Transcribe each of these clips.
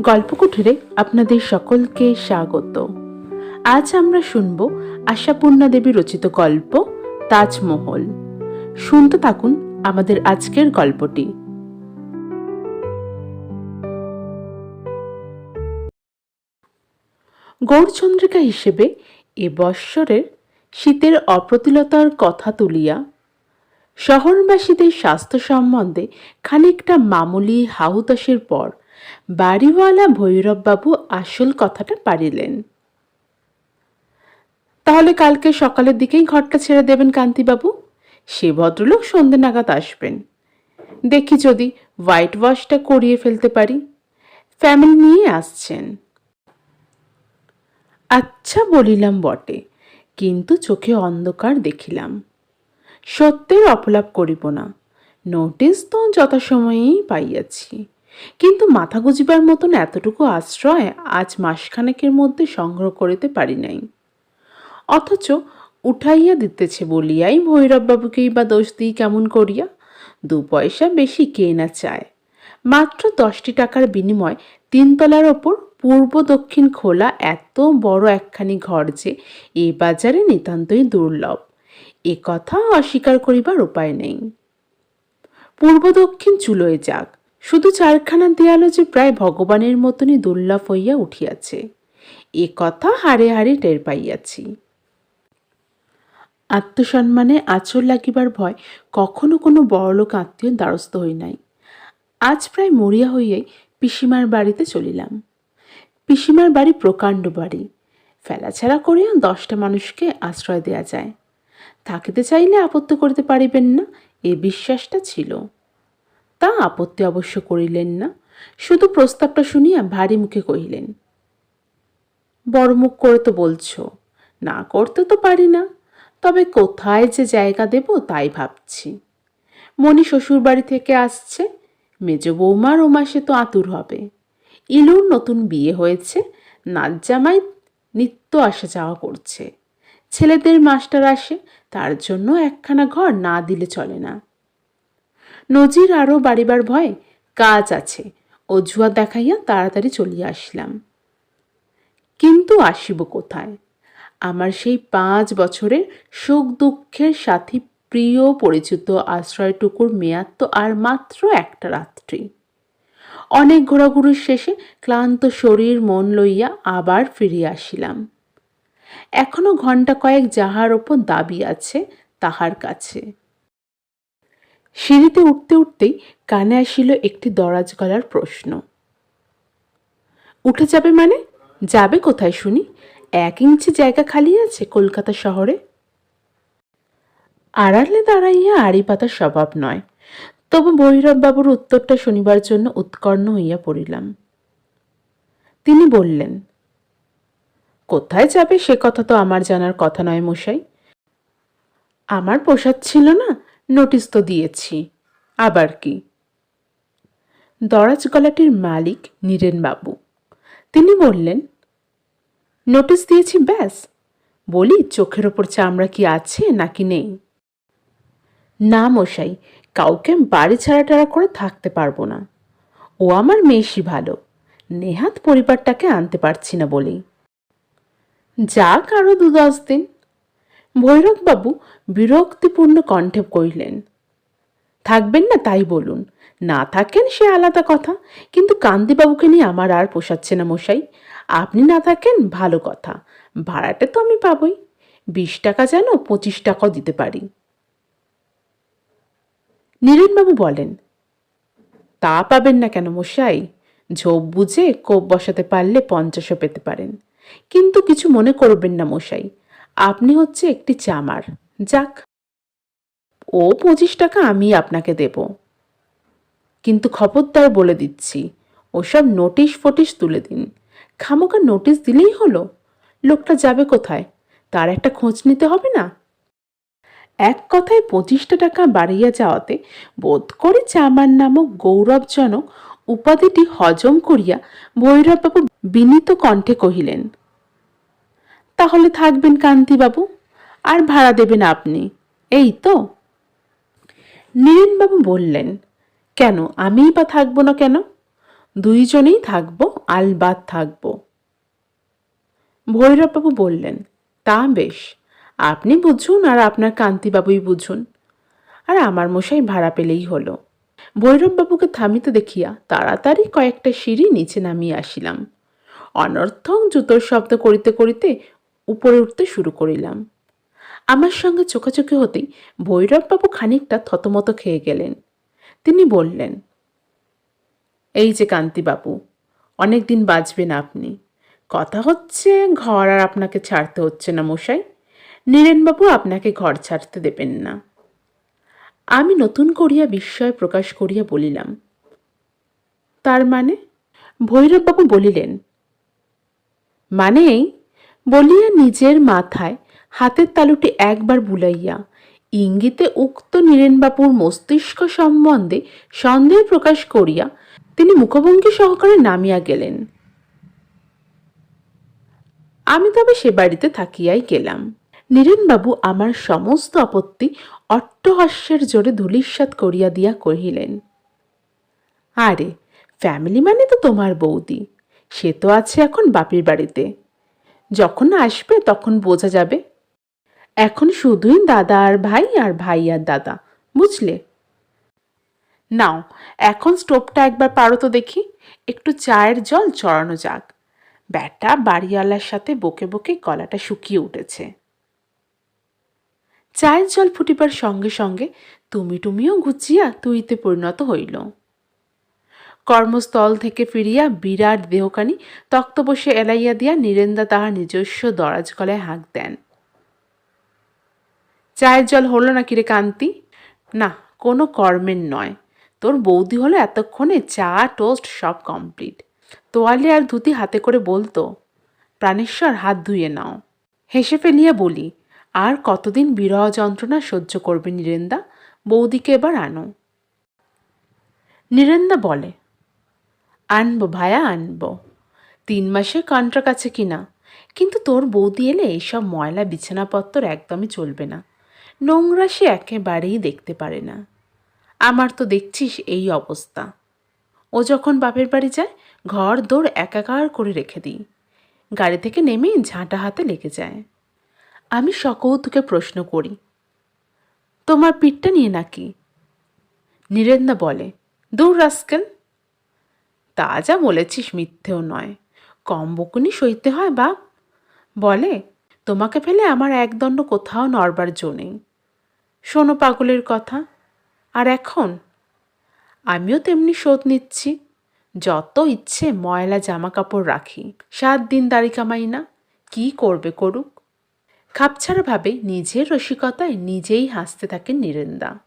গল্পকুঠুরে আপনাদের সকলকে স্বাগত। আজ আমরা শুনব আশাপূর্ণা দেবী রচিত গল্প, তাজমহল। শুনতে থাকুন আমাদের আজকের গল্পটি। গৌরচন্দ্রিকা হিসেবে এ বৎসরের শীতের অপ্রতুলতার কথা তুলিয়া শহরবাসীদের স্বাস্থ্য সম্বন্ধে খানিকটা মামুলি হাহুতাসের পর বাড়িওয়ালা ভৈরববাবু আসল কথাটা পারিলেন। তাহলে কালকে সকালের দিকেই ঘরটা ছেড়ে দেবেন কান্তিবাবু? সে ভদ্রলোক সন্ধে নাগাদ আসবেন। দেখি যদি হোয়াইট ওয়াশটা করিয়ে ফেলতে পারি। ফ্যামিলি নিয়ে আসছেন। আচ্ছা বলিলাম বটে, কিন্তু চোখে অন্ধকার দেখিলাম। সত্যের অপলাপ করিব না নোটিস তো যথাসময়েই পাইয়াছি। কিন্তু মাথা গুজিবার মতন এতটুকু আশ্রয় আজ মাসখানেকের মধ্যে সংগ্রহ করিতে পারি নাই। অথচ উঠাইয়া দিতেছে বলিয়াই ভৈরববাবুকেই বা দোষ দিই কেমন করিয়া? দু পয়সা বেশি কে না চায়। মাত্র দশটি টাকার বিনিময় তিনতলার ওপর পূর্ব দক্ষিণ খোলা এত বড় একখানি ঘর যে এ বাজারে নিতান্তই দুর্লভ। এ কথা অস্বীকার করিবার উপায় নেই। পূর্ব দক্ষিণ চুলোয় যাক। শুধু চারখানা দেয়ালও যে প্রায় ভগবানের মতনই দুর্লভ হইয়া উঠিয়াছে। এ কথা হাড়ে হাড়ে টের পাইয়াছি। আত্মসম্মানে আচর লাগিবার ভয় কখনো কোনো বড়লোক আত্মীয় দ্বারস্থ হই নাই। আজ প্রায় মরিয়া হইয়াই পিসিমার বাড়িতে চলিলাম। পিসিমার বাড়ি প্রকাণ্ড বাড়ি। ফেলাছাড়া করিয়া দশটা মানুষকে আশ্রয় দেয়া যায়। থাকিতে চাইলে আপত্তি করিতে পারিবেন না, এ বিশ্বাসটা ছিল। তা আপত্তি অবশ্য করিলেন না। শুধু প্রস্তাবটা শুনিয়া ভারী মুখে কহিলেন, বড় মুখ করে তো বলছো, না করতে তো পারি না। তবে কোথায় যে জায়গা দেব তাই ভাবছি। মণি শ্বশুর বাড়ি থেকে আসছে, মেজ বৌমার ও মাসে তো আতুর হবে। ইলুর নতুন বিয়ে হয়েছে নাচ জামাই নিত্য আসা যাওয়া করছে। ছেলেদের মাস্টার আসে, তার জন্য একখানা ঘর না দিলে চলে না। নজির আরও বাড়িবার ভয় কাজ আছে। অজুয়া দেখাইয়া তাড়াতাড়ি চলিয়া আসলাম। কিন্তু আসিব কোথায়? আমার সেই পাঁচ বছরের সুখ দুঃখের সাথী প্রিয় পরিচিত আশ্রয়টুকুর মেয়াদ তো আর মাত্র একটা রাত্রি। অনেক ঘোরাঘুরির শেষে ক্লান্ত শরীর মন লইয়া আবার ফিরিয়া আসিলাম। এখনও ঘণ্টা কয়েক যাহার ওপর দাবি আছে তাহার কাছে। সিঁড়িতে উঠতে উঠতেই কানে আসিল একটি দরাজ গলার প্রশ্ন। উঠে যাবে মানে? যাবে কোথায় শুনি? এক ইঞ্চি জায়গা খালি আছে কলকাতা শহরে? আড়ালে দাঁড়াইয়া আড়ি পাতার স্বভাব নয়। তবু ভৈরববাবুর উত্তরটা শনিবার জন্য উৎকর্ণ হইয়া পড়িলাম। তিনি বললেন, কোথায় যাবে সে কথা তো আমার জানার কথা নয় মশাই। আমার পোষাচ্ছিল না নোটিশ তো দিয়েছি। আবার কি? দরাজ গলাটির মালিক নীরেনবাবু। তিনি বললেন, নোটিশ দিয়েছি, ব্যাস। বলি, চোখের ওপর চামড়া কি আছে নাকি নেই? না মশাই, কাউকে বাড়ি ছাড়া টাড়া করে থাকতে পারব না। ও আমার মেশি ভালো। নেহাত পরিবারটাকে আনতে পারছি না বলেই যাক আরও দু দশ দিন। ভৈরববাবু বিরক্তিপূর্ণ কণ্ঠে কহিলেন, থাকবেন না তাই বলুন। না থাকেন সে আলাদা কথা, কিন্তু কান্তিবাবুকে নিয়ে আমার আর পোষাচ্ছে না মশাই। আপনি না থাকেন ভালো কথা, ভাড়াটা তো আমি পাবই। বিশ টাকা যেন পঁচিশ টাকাও দিতে পারি। নীরেনবাবু বলেন, তা পাবেন না কেন মশাই? ঝোপ বুঝে কোপ বসাতে পারলে পঞ্চাশও পেতে পারেন। কিন্তু কিছু মনে করবেন না মশাই। আপনি হচ্ছে একটি চামার। যাক, ও পঁচিশ টাকা আমি আপনাকে দেব। কিন্তু খবরদার বলে দিচ্ছি, ওসব নোটিশ ফটিশ তুলে দিন। খামোকা নোটিশ দিলেই হলো। লোকটা যাবে কোথায়? তার একটা খোঁজ নিতে হবে না? এক কথায় পঁচিশটা টাকা বাড়িয়া যাওয়াতে বোধ করি চামার নামক গৌরবজনক উপাধিটি হজম করিয়া ভৈরববাবু বিনীত কণ্ঠে কহিলেন তাহলে থাকবেন কান্তিবাবু। আর ভাড়া দেবেন আপনি। এই তো। নীরেনবাবু বললেন, কেন, আমিই বা থাকব না কেন? দুইজনেই থাকব আলবাদ থাকব। ভৈরববাবু বললেন, তা বেশ, আপনি বুঝুন আর আপনার কান্তিবাবুই বুঝুন। আর আমার মশাই ভাড়া পেলেই হলো। ভৈরববাবুকে থামিতে দেখিয়া তাড়াতাড়ি কয়েকটা সিঁড়ি নিচে নামিয়ে আসিলাম। অনর্থক জুতোর শব্দ করিতে করিতে উপরে উঠতে শুরু করিলাম। আমার সঙ্গে চোখাচোখি হতেই ভৈরববাবু খানিকটা থতমত খেয়ে গেলেন। তিনি বললেন, এই যে কান্তিবাবু অনেক দিন বাঁচবেন আপনি। কথা হচ্ছে ঘর আর আপনাকে ছাড়তে হচ্ছে না মশাই। নীরেনবাবু আপনাকে ঘর ছাড়তে দেবেন না। আমি নতুন করিয়া বিস্ময় প্রকাশ করিয়া বলিলাম, তার মানে? ভৈরববাবু বলিলেন মানে এই বলিয়া নিজের মাথায় হাতের তালুটি একবার বুলাইয়া, ইঙ্গিতে উক্ত নীরেনবাবুর মস্তিষ্ক সম্বন্ধে সন্দেহ প্রকাশ করিয়া তিনি মুখভঙ্গি সহকারে নামিয়া গেলেন। আমি তবে সে বাড়িতে থাকিয়াই গেলাম। নীরেনবাবু আমার সমস্ত আপত্তি অট্টহাস্যের জোরে ধূলিসাৎ করিয়া দিয়া কহিলেন, আরে ফ্যামিলি মানে তো তোমার বৌদি, সে তো আছে এখন বাপের বাড়িতে। যখন আসবে তখন বোঝা যাবে। এখন শুধুই দাদা আর ভাই আর ভাই আর দাদা, বুঝলে? নাও, এখন স্টোভটা একবার পারো তো দেখি। একটু চায়ের জল চড়ানো যাক। ব্যাটা বাড়িওয়ালার সাথে বকে বকে গলাটা শুকিয়ে উঠেছে। চায়ের জল ফুটিবার সঙ্গে সঙ্গে তুমি টুমিও ঘুচিয়া তুইতে পরিণত হইল। কর্মস্থল থেকে ফিরিয়া বিরাট দেহকানি তক্ত বসে এলাইয়া দিয়া নীরেন্দা তাহার নিজস্ব দরাজ গলায় হাঁক দেন। চায়ের জল হলো না কিরে কান্তি? না, কোনো কর্মের নয়। তোর বৌদি হলো এতক্ষণে চা, টোস্ট, সব কমপ্লিট। তোয়ালে আর ধুতি হাতে করে বলতো, প্রাণেশ্বর, হাত ধুয়ে নাও। হেসে ফেলিয়া বলি, আর কতদিন বিরহ যন্ত্রণা সহ্য করবে নীরেন্দা? বৌদিকে এবার আনো। নীরেন্দা বলে আনব ভায়া, আনব। তিন মাসে কন্ট্রাক্ট আছে কিনা? কিন্তু তোর বৌদি এলে এইসব ময়লা বিছানাপত্তর একদমই চলবে না। নোংরা সে একেবারেই দেখতে পারে না। আমার তো দেখছিস এই অবস্থা। ও যখন বাপের বাড়ি যায়, ঘর দৌড় একাকার করে রেখে দিই। গাড়ি থেকে নেমেই ঝাঁটা হাতে লেগে যায়। আমি সকৌতুকে প্রশ্ন করি, তোমার পিঠটা নিয়ে নাকি? নীরেন্দা বলে, দূর, রাস্কেল। তা যা বলেছিস মিথ্যেও নয়। কম বকুনি সইতে হয়, বাপ। বলে, তোমাকে ফেলে আমার একদণ্ড কোথাও নড়বার জো নেই। শোনো পাগলের কথা, আর এখন? আমিও তেমনি শোধ নিচ্ছি। যত ইচ্ছে ময়লা জামা কাপড় রাখি, সাত দিন দাড়ি কামাই না, কি করবে করুক? খাপছাড়াভাবে নিজের রসিকতায় নিজেই হাসতে থাকেন নীরেন্দা।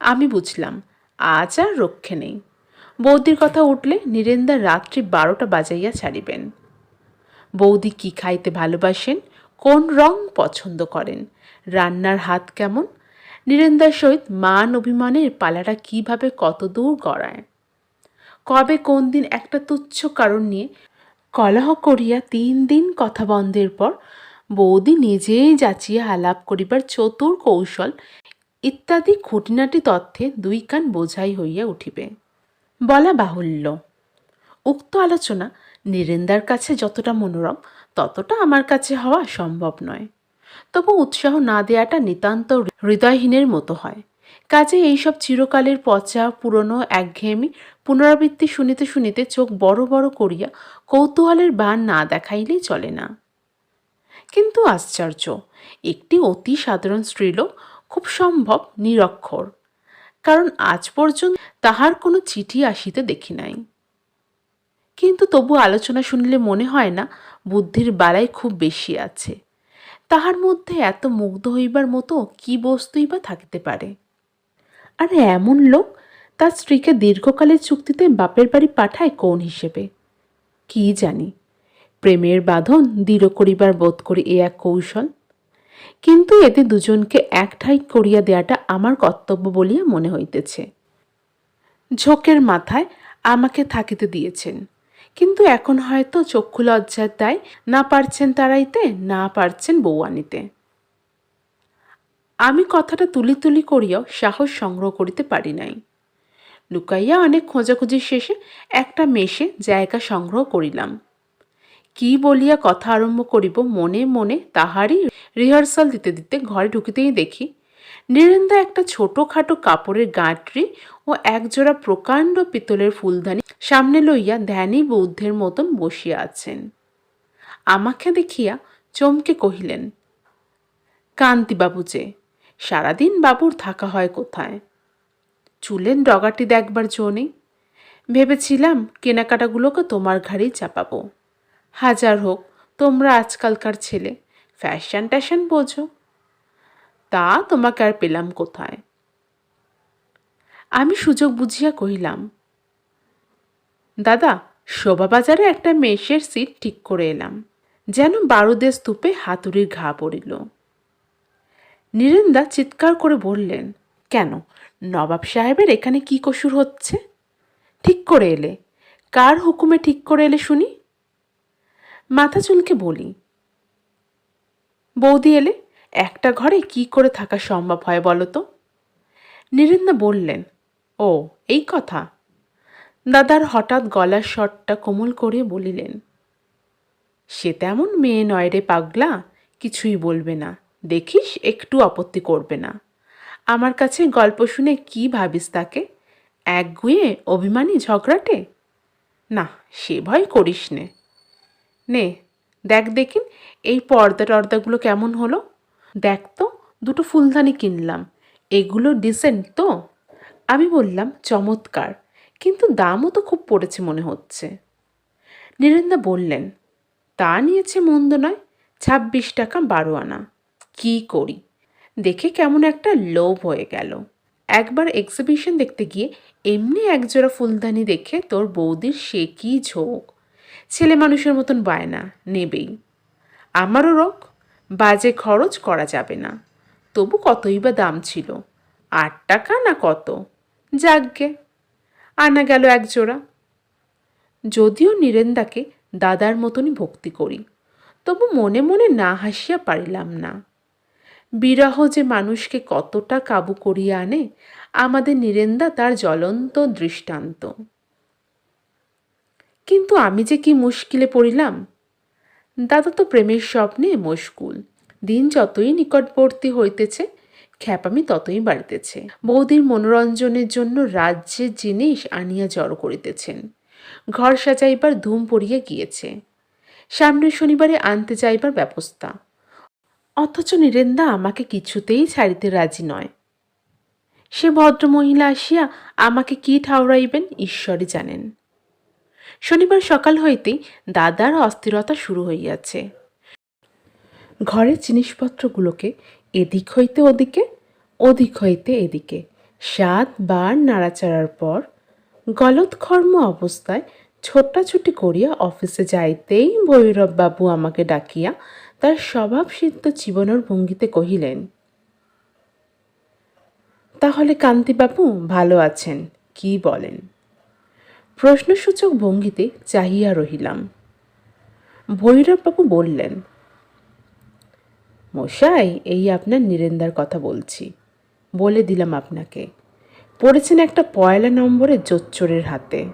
আমি বুঝলাম, আজ আর রক্ষে নেই। বৌদির কথা উঠলে নীরেন্দা রাত্রি বারোটা বাজাইয়া ছাড়িবেন। বৌদি কি খাইতে ভালোবাসেন? কোন রং পছন্দ করেন? রান্নার হাত কেমন? নীরেন্দার সহিত মান অভিমানের পালাটা কীভাবে কতদূর গড়ায়? কবে কোন দিন একটা তুচ্ছ কারণ নিয়ে কলহ করিয়া তিন দিন কথা বন্ধের পর বৌদি নিজেই যাচিয়া আলাপ করিবার চতুর কৌশল ইত্যাদি খুঁটিনাটি তথ্যে দুই কান বোঝাই হইয়া উঠিবে। বলা বাহুল্য। উক্ত আলোচনা নীরেন্দার কাছে যতটা মনোরম, ততটা আমার কাছে হওয়া সম্ভব নয়। তবু উৎসাহ না দেয়াটা নিতান্ত হৃদয়হীনের মতো হয়। কাজে এইসব চিরকালের পচা, পুরনো, একঘেয়েমি, পুনরাবৃত্তি শুনিতে শুনিতে চোখ বড় বড় করিয়া কৌতূহলের বান না দেখাইলেই চলে না। কিন্তু আশ্চর্য, একটি অতি সাধারণ স্ত্রীলোক খুব সম্ভব নিরক্ষর। কারণ আজ পর্যন্ত তাহার কোনো চিঠি আসিতে দেখি নাই। কিন্তু তবু আলোচনা শুনলে মনে হয় না, বুদ্ধির বালাই খুব বেশি আছে। তাহার মধ্যে এত মুগ্ধ হইবার মতো কি বস্তুই বা থাকিতে পারে? আর এমন লোক তার স্ত্রীকে দীর্ঘকালের চুক্তিতে বাপের বাড়ি পাঠায় কোন হিসেবে? কি জানি? প্রেমের বাঁধন দৃঢ় করিবার বোধ করি এ এক কৌশল। কিন্তু এতে দুজনকে এক ঠাই করিয়া দেয়াটা আমার কর্তব্য বলিয়া মনে হইতেছে। ঝোঁকের মাথায় আমাকে থাকিতে দিয়েছেন। কিন্তু এখন হয়তো চক্ষু লজ্জার দায় না পারছেন তাড়াইতে না পারছেন বউ আমি কথাটা তুলি তুলি করিয়াও সাহস সংগ্রহ করিতে পারি নাই। লুকাইয়া অনেক খোঁজাখুঁজির শেষে একটা মেশে জায়গা সংগ্রহ করিলাম। কি বলিয়া কথা আরম্ভ করিব মনে মনে তাহারই রিহার্সাল দিতে দিতে ঘরে ঢুকিতেই দেখি নীরেন্দা একটা ছোটখাটো কাপড়ের গাঁটরি ও একজোড়া প্রকাণ্ড পিতলের ফুলদানি সামনে লইয়া ধ্যানী বৌদ্ধের মতন বসিয়া আছেন। আমাকে দেখিয়া চমকে কহিলেন কান্তিবাবু যে, সারাদিন বাবুর থাকা হয় কোথায়? চুলের ডগাটি দেখবার জো নেই। ভেবেছিলাম কেনাকাটাগুলোকে তোমার ঘাড়েই চাপাবো। হাজার হোক, তোমরা আজকালকার ছেলে। ফ্যাশন ট্যাশন বোঝো। তা তোমাকে আর পেলাম কোথায়? আমি সুযোগ বুঝিয়া কহিলাম, দাদা, শোভাবাজারে একটা মেষের সিট ঠিক করে এলাম। যেন বারুদের স্তূপে হাতুড়ির ঘা পড়িল। নীরেন্দা চিৎকার করে বললেন, কেন? নবাব সাহেবের এখানে কি কসুর হচ্ছে? ঠিক করে এলে। কার হুকুমে ঠিক করে এলে শুনি? মাথা চুলকে বলি, বৌদি এলে একটা ঘরে কি করে থাকা সম্ভব হয় বলো তো? নীরেন্দা বললেন, ও, এই কথা? দাদার হঠাৎ গলার স্বরটা কোমল করে বলিলেন, সে তেমন মেয়ে নয় রে পাগলা, কিছুই বলবে না। দেখিস, একটু আপত্তি করবে না। আমার কাছে গল্প শুনে কি ভাবিস তাকে? এক গুয়ে অভিমানী ঝগড়াটে? না, সে ভয় করিস নে। নে, দেখ দেখিন এই পর্দা টর্দাগুলো কেমন হলো। দেখ তো, দুটো ফুলদানি কিনলাম, এগুলো ডিসেন্ট তো। আমি বললাম, চমৎকার, কিন্তু দামও তো খুব পড়েছে মনে হচ্ছে। নীরেন্দা বললেন, তা নিয়েছে মন্দ নয়, ছাব্বিশ টাকা বারো আনা কি করি? দেখে কেমন একটা লোভ হয়ে গেল। একবার এক্সিবিশন দেখতে গিয়ে এমনি একজোড়া ফুলদানি দেখে তোর বৌদির সে কি ঝোঁক। ছেলে মানুষের মতন বায়না নেবেই। আমারও রোগ, বাজে খরচ করা যাবে না। তবু কতই বা দাম ছিল? আট টাকা না কত? যাকগে। আনা গেল এক জোড়া। যদিও নীরেন্দাকে দাদার মতনই ভক্তি করি, তবু মনে মনে না হাসিয়া পারিলাম না। বিরহ যে মানুষকে কতটা কাবু করিয়া আনে, আমাদের নীরেন্দা তার জ্বলন্ত দৃষ্টান্ত। কিন্তু আমি যে কি মুশকিলে পড়িলাম? দাদা তো প্রেমের স্বপ্নে মশগুল দিন যতই নিকটবর্তী হইতেছে, খ্যাপামি ততই বাড়িতেছে। বৌদির মনোরঞ্জনের জন্য রাজ্যের জিনিস আনিয়া জড়ো করিতেছেন। ঘর সাজাইবার ধুম পড়িয়া গিয়েছে। সামনের শনিবারে আনতে যাইবার ব্যবস্থা। অথচ নীরেন্দা আমাকে কিছুতেই ছাড়িতে রাজি নয়। সে ভদ্রমহিলা আসিয়া আমাকে কি ঠাউরাইবেন ঈশ্বরই জানেন। শনিবার সকাল হইতেই দাদার অস্থিরতা শুরু হইয়াছে। ঘরের জিনিসপত্রগুলোকে এদিক হইতে ওদিকে, ওদিক হইতে এদিকে সাত বার নাড়াচাড়ার পর গলৎকর্ম অবস্থায় ছোটাছুটি করিয়া অফিসে যাইতেই ভৈরববাবু আমাকে ডাকিয়া তার স্বভাবসিদ্ধ জীবনের ভঙ্গিতে কহিলেন, তাহলে কান্তিবাবু ভালো আছেন, কি বলেন? প্রশ্নসূচক ভঙ্গিতে চাহিয়া রহিলাম। ভৈরববাবু বললেন, মশাই, এই আপনার নীরেন্দার কথা বলছি। বলে দিলাম আপনাকে। পড়েছেন একটা পয়লা নম্বরের জোচ্চোরের হাতে।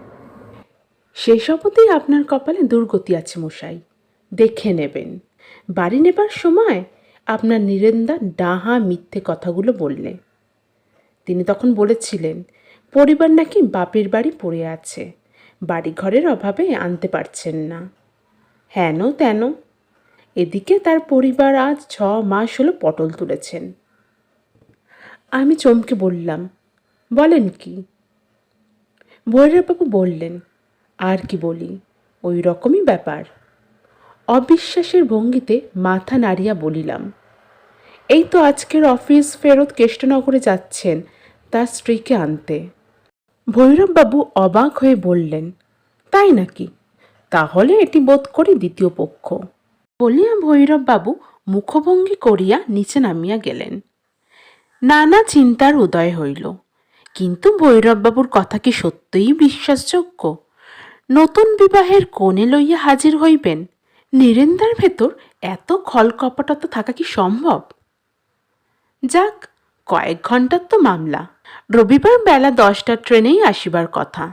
সেই শপথেই আপনার কপালে দুর্গতি আছে মশাই। দেখে নেবেন। বাড়ি নেবার সময় আপনার নীরেন্দা ডাহা মিথ্যে কথাগুলো বললে। তিনি তখন বলেছিলেন পরিবার নাকি বাপের বাড়ি পড়ে আছে। বাড়ি ঘরের অভাবে আনতে পারছেন না। হেন তেন। এদিকে তার পরিবার আজ ছ মাস হলো পটল তুলেছেন। আমি চমকে বললাম, বলেন কি? ভৈরববাবু বললেন, আর কি বলি, ওই রকমই ব্যাপার। অবিশ্বাসের ভঙ্গিতে মাথা নাড়িয়া বলিলাম, এই তো আজকের অফিস ফেরত কেষ্টনগরে যাচ্ছেন, তার স্ত্রীকে আনতে। ভৈরববাবু অবাক হয়ে বললেন, তাই নাকি? তাহলে এটি বোধ করি দ্বিতীয় পক্ষ। বলিয়া ভৈরববাবু মুখভঙ্গি করিয়া নিচে নামিয়া গেলেন। নানা চিন্তার উদয় হইল। কিন্তু ভৈরববাবুর কথা কি সত্যই বিশ্বাসযোগ্য? নতুন বিবাহের কোণে লইয়া হাজির হইবেন, নীরেন্দার ভেতর এত খলকপটতা থাকা কি সম্ভব? যাক কয়েক ঘণ্টার তো মামলা। রবিবার বেলা দশটার ট্রেনেই আসিবার কথা।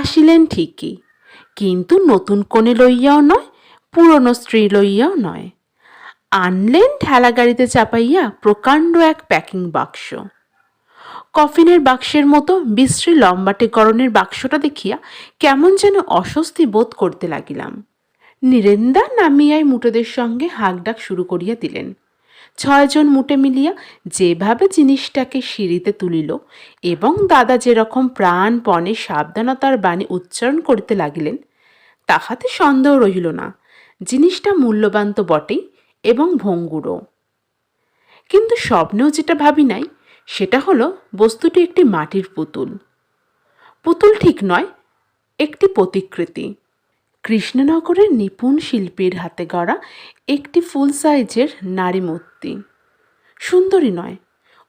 আসিলেন ঠিকই, কিন্তু নতুন কোণে লইয়াও নয়, পুরনো স্ত্রী লইয়াও নয়। আনলেন ঠেলা গাড়িতে চাপাইয়া প্রকাণ্ড এক প্যাকিং বাক্স। কফিনের বাক্সের মতো বিশ্রী লম্বাটে গরনের বাক্সটা দেখিয়া কেমন যেন অস্বস্তি বোধ করতে লাগিলাম। নীরেন্দা নামিয়ায় মুটোদের সঙ্গে হাঁকডাক শুরু করিয়া দিলেন। ছয়জন মুটে মিলিয়া যেভাবে জিনিসটাকে সিঁড়িতে তুলিল এবং দাদা যেরকম প্রাণপণে সাবধানতার বাণী উচ্চারণ করিতে লাগিলেন, তাহাতে সন্দেহ রহিল না। জিনিসটা মূল্যবান তো বটেই এবং ভঙ্গুরও। কিন্তু স্বপ্নেও যেটা ভাবি নাই, সেটা হলো বস্তুটি একটি মাটির পুতুল। পুতুল ঠিক নয়, একটি প্রতিকৃতি কৃষ্ণনগরের নিপুণ শিল্পীর হাতে গড়া একটি ফুল সাইজের নারী মূর্তি। সুন্দরী নয়,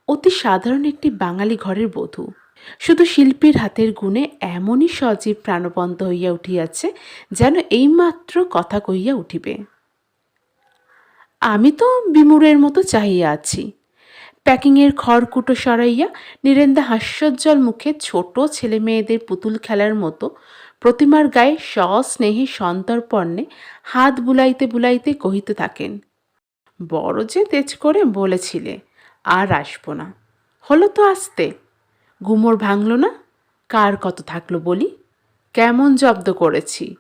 অতি সাধারণ একটি বাঙালি ঘরের বধূ। শুধু শিল্পীর হাতের গুণে এমনই সজীব প্রাণবন্ত হইয়া উঠিয়াছে যেন এইমাত্র কথা কইয়া উঠিবে। আমি তো বিমুরের মতো চাহিয়া আছি। প্যাকিংয়ের খড়কুটো সরাইয়া, নীরেন্দা হাস্যোজ্জ্বল মুখে ছোট ছেলে মেয়েদের পুতুল খেলার মতো প্রতিমার গায়ে সস্নেহে সন্তর্পণে হাত বুলাইতে বুলাইতে কহিতে থাকেন, বড় যে তেজ করে বলেছিলে, আর আসব না। হলো তো আসতে। গুমর ভাঙল না, কার কত থাকল বলি? কেমন জব্দ করেছি?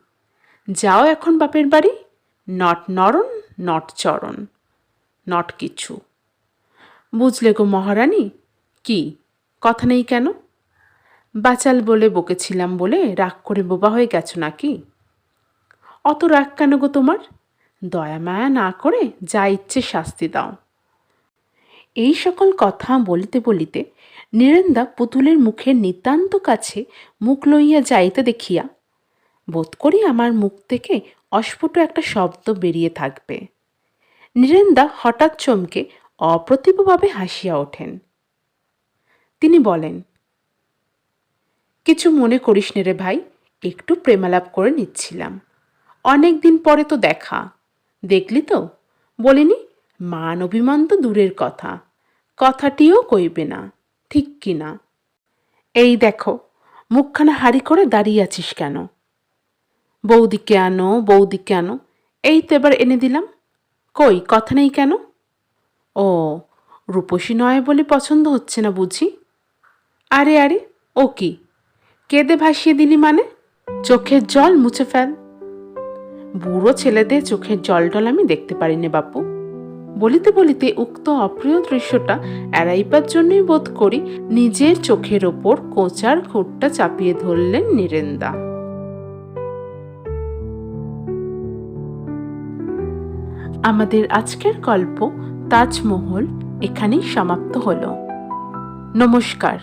যাও এখন বাপের বাড়ি, নট নরণ, নট চরণ, নট কিছু। বুঝলে গো মহারানী, কি? কথা নেই কেন? বাচাল বলে বকেছিলাম বলে রাগ করে বোবা হয়ে গেছো নাকি? অত রাগ কেন গো তোমার? দয়া মায়া না করে যা ইচ্ছে শাস্তি দাও। এই সকল কথা বলিতে বলিতে নীরেন্দা পুতুলের মুখের নিতান্ত কাছে মুখ লইয়া যাইতে দেখিয়া বোধ করি আমার মুখ থেকে অস্ফুট একটা শব্দ বেরিয়ে থাকবে। নীরেন্দা হঠাৎ চমকে অপ্রতিভভাবে হাসিয়া ওঠেন। তিনি বলেন কিছু মনে করিস নে রে ভাই, একটু প্রেমালাপ করে নিচ্ছিলাম। অনেক দিন পরে তো দেখা। দেখলি তো? বলিনি, মান অভিমান তো দূরের কথা। কথাটিও কইবে না, ঠিক কি না? এই দেখো, মুখখানা হাড়ি করে দাঁড়িয়ে আছিস কেন? বৌদিকে আনো বৌদিকে আনো, এই তো এবার এনে দিলাম। কই, কথা নেই কেন? ও, রূপসী নয় বলে পছন্দ হচ্ছে না বুঝি? আরে আরে, ও কি? কেঁদে ভাসিয়ে দিলি মানে? চোখের জল মুছে ফেল। বুড়ো ছেলেদের চোখের জল টল আমি দেখতে পারিনি বাপু। বলিতে বলিতে উক্ত অপ্রিয় দৃশ্যটা এড়াইবার জন্যই বোধ করি নিজের চোখের ওপর কোচার খুঁটটা চাপিয়ে ধরলেন নীরেন্দা। আমাদের আজকের গল্প তাজমহল এখানেই সমাপ্ত হল। নমস্কার।